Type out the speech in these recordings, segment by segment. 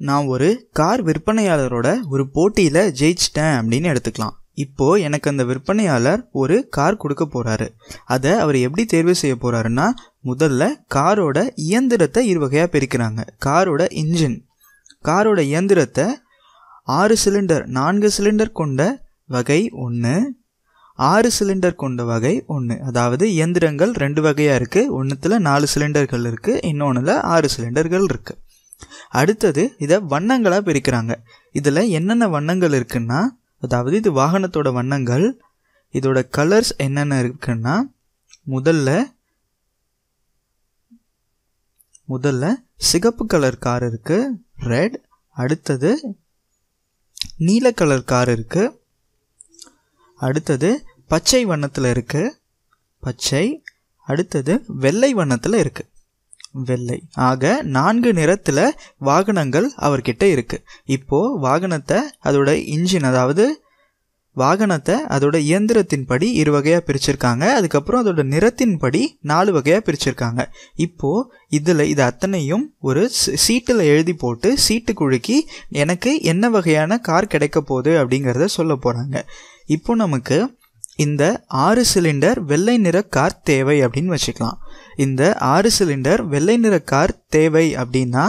நான் ஒரு கார் விற்பனையாளரோட ஒரு போட்டியில் ஜெயிச்சிட்டேன் அப்படின்னு எடுத்துக்கலாம். இப்போ எனக்கு அந்த விற்பனையாளர் ஒரு கார் கொடுக்க போறாரு. அதை அவர் எப்படி தேர்வு செய்ய போறாருன்னா முதல்ல காரோட இயந்திரத்தை இருவகையா பிரிக்கிறாங்க. காரோட இன்ஜின் காரோட இயந்திரத்தை ஆறு சிலிண்டர் நான்கு சிலிண்டர் கொண்ட வகை ஒன்று ஆறு சிலிண்டர் கொண்ட வகை ஒன்று அதாவது இயந்திரங்கள் ரெண்டு வகையாக இருக்குது ஒன்றுத்தில் நாலு சிலிண்டர்கள் இருக்குது இன்னொன்றில் ஆறு சிலிண்டர்கள் இருக்குது அடுத்தது இதை வண்ணங்களாக பிரிக்கிறாங்க. இதில் என்னென்ன வண்ணங்கள் இருக்குன்னா அதாவது இது வாகனத்தோட வண்ணங்கள் இதோட கலர்ஸ் என்னென்ன இருக்குன்னா முதல்ல முதல்ல சிகப்பு கலர் கார் இருக்கு ரெட் அடுத்தது நீல கலர் கார் இருக்கு அடுத்தது பச்சை வண்ணத்தில் இருக்குது பச்சை அடுத்தது வெள்ளை வண்ணத்தில் இருக்குது வெள்ளை. ஆக நான்கு நிறத்தில் வாகனங்கள் அவர்கிட்ட இருக்குது இப்போது வாகனத்தை அதோட இன்ஜின் அதாவது வாகனத்தை அதோட இயந்திரத்தின்படி இரு வகையாக பிரிச்சிருக்காங்க. அதுக்கப்புறம் அதோட நிறத்தின்படி நாலு வகையாக பிரிச்சிருக்காங்க. இப்போது இதில் இது அத்தனையும் ஒரு சீட்டில் எழுதி போட்டு சீட்டு குழுக்கி எனக்கு என்ன வகையான கார் கிடைக்க போகுது அப்படிங்கிறத சொல்ல போகிறாங்க இப்போ நமக்கு இந்த ஆறு சிலிண்டர் வெள்ளை நிற கார் தேவை அப்படின்னு வச்சுக்கலாம். இந்த ஆறு சிலிண்டர் வெள்ளை நிற கார் தேவை அப்படின்னா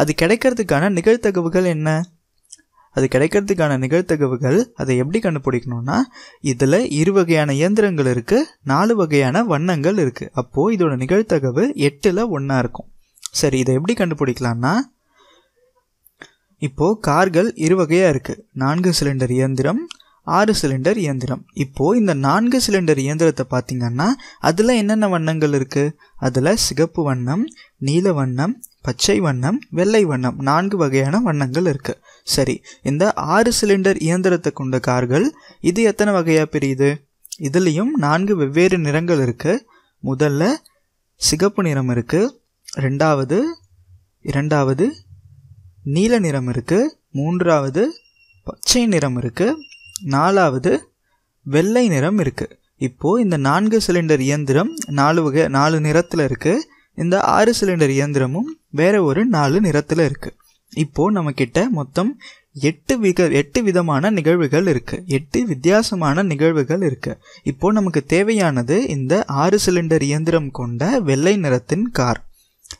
அது கிடைக்கிறதுக்கான நிகழ்த்தகவுகள் என்ன? அது கிடைக்கிறதுக்கான நிகழ்த்தகவுகள் அதை எப்படி கண்டுபிடிக்கணும்னா இதில் இரு வகையான இயந்திரங்கள் இருக்குது நாலு வகையான வண்ணங்கள் இருக்குது அப்போது இதோட நிகழ்த்தகவு எட்டில் ஒன்றா இருக்கும். சரி இதை எப்படி கண்டுபிடிக்கலாம்னா இப்போது கார்கள் இரு வகையாக இருக்குது நான்கு சிலிண்டர் இயந்திரம் ஆறு சிலிண்டர் இயந்திரம். இப்போது இந்த நான்கு சிலிண்டர் இயந்திரத்தை பார்த்தீங்கன்னா அதில் என்னென்ன வண்ணங்கள் இருக்குது அதில் சிகப்பு வண்ணம் நீல வண்ணம் பச்சை வண்ணம் வெள்ளை வண்ணம் நான்கு வகையான வண்ணங்கள் இருக்குது சரி இந்த ஆறு சிலிண்டர் இயந்திரத்தை கொண்ட கார்கள் இது எத்தனை வகையாக பிரியுது? இதுலேயும் நான்கு வெவ்வேறு நிறங்கள் இருக்குது முதல்ல சிகப்பு நிறம் இருக்குது ரெண்டாவது இரண்டாவது நீல நிறம் இருக்குது மூன்றாவது பச்சை நிறம் இருக்குது நாலாவது வெள்ளை நிறம் இருக்குது இப்போது இந்த நான்கு சிலிண்டர் இயந்திரம் நாலு வகை நாலு நிறத்தில் இருக்குது இந்த ஆறு சிலிண்டர் இயந்திரமும் வேறு ஒரு நாலு நிறத்தில் இருக்குது இப்போது நம்மக்கிட்ட மொத்தம் எட்டு விக எட்டு விதமான நிகழ்வுகள் இருக்குது எட்டு வித்தியாசமான நிகழ்வுகள் இருக்குது இப்போது நமக்கு தேவையானது இந்த ஆறு சிலிண்டர் இயந்திரம் கொண்ட வெள்ளை நிறத்தின் கார்.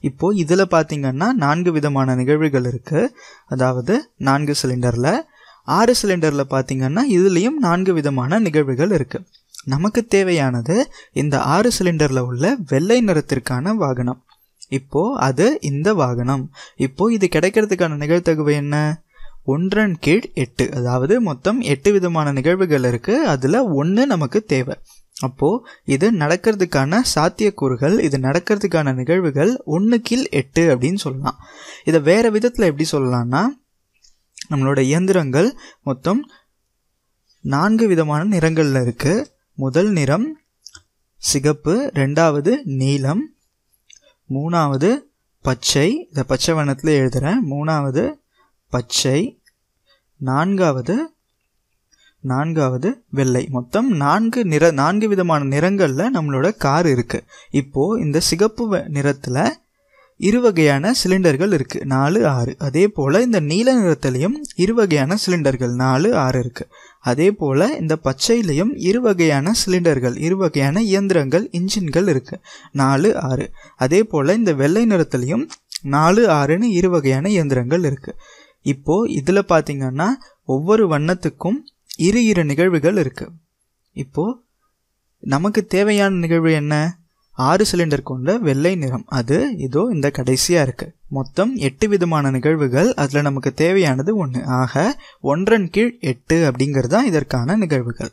இப்போது இதில் பார்த்திங்கன்னா நான்கு விதமான நிகழ்வுகள் இருக்குது அதாவது நான்கு சிலிண்டரில் ஆறு சிலிண்டரில் பார்த்தீங்கன்னா இதுலேயும் நான்கு விதமான நிகழ்வுகள் இருக்குது நமக்கு தேவையானது இந்த ஆறு சிலிண்டரில் உள்ள வெள்ளை நிறத்திற்கான வாகனம். இப்போது அது இந்த வாகனம். இப்போது இது கிடைக்கிறதுக்கான நிகழ்த்தகவு என்ன? ஒன்றன் கீழ் எட்டு. அதாவது மொத்தம் எட்டு விதமான நிகழ்வுகள் இருக்குது அதில் ஒன்று நமக்கு தேவை. அப்போது இது நடக்கிறதுக்கான சாத்தியக்கூறுகள் இது நடக்கிறதுக்கான நிகழ்வுகள் ஒன்று கீழ் எட்டு அப்படின்னு சொல்லலாம். இதை வேறு விதத்தில் எப்படி சொல்லலாம்னா நம்மளோட இயந்திரங்கள் மொத்தம் நான்கு விதமான நிறங்களில் இருக்குது முதல் நிறம் சிகப்பு ரெண்டாவது நீலம் மூணாவது பச்சை. இதை பச்சை வண்ணத்தில் எழுதுகிறேன் மூணாவது பச்சை நான்காவது நான்காவது வெள்ளை. மொத்தம் நான்கு நிற நான்கு விதமான நிறங்களில் நம்மளோட கார் இருக்குது இப்போது இந்த சிகப்பு நிறத்தில் இரு வகையான சிலிண்டர்கள் இருக்குது நாலு ஆறு. அதே போல் இந்த நீல நிறத்துலையும் இரு வகையான சிலிண்டர்கள். நாலு ஆறு இருக்குது அதே போல் இந்த பச்சையிலையும் இரு வகையான சிலிண்டர்கள். இரு வகையான இயந்திரங்கள் இன்ஜின்கள் இருக்குது நாலு ஆறு. அதே போல் இந்த வெள்ளை நிறத்துலையும் நாலு ஆறுன்னு இரு வகையான இயந்திரங்கள் இருக்குது இப்போது இதில் பார்த்திங்கன்னா ஒவ்வொரு வண்ணத்துக்கும் இரு இரு நிகழ்வுகள் இருக்குது இப்போது நமக்கு தேவையான நிகழ்வு என்ன? ஆறு சிலிண்டர் கொண்ட வெள்ளை நிறம். அது இதோ இந்த கடைசியாக இருக்குது மொத்தம் எட்டு விதமான நிகழ்வுகள். அதில் நமக்கு தேவையானது ஒன்று ஆக ஒன்றன் கீழ் எட்டு அப்படிங்கிறது தான் இதற்கான நிகழ்வுகள்.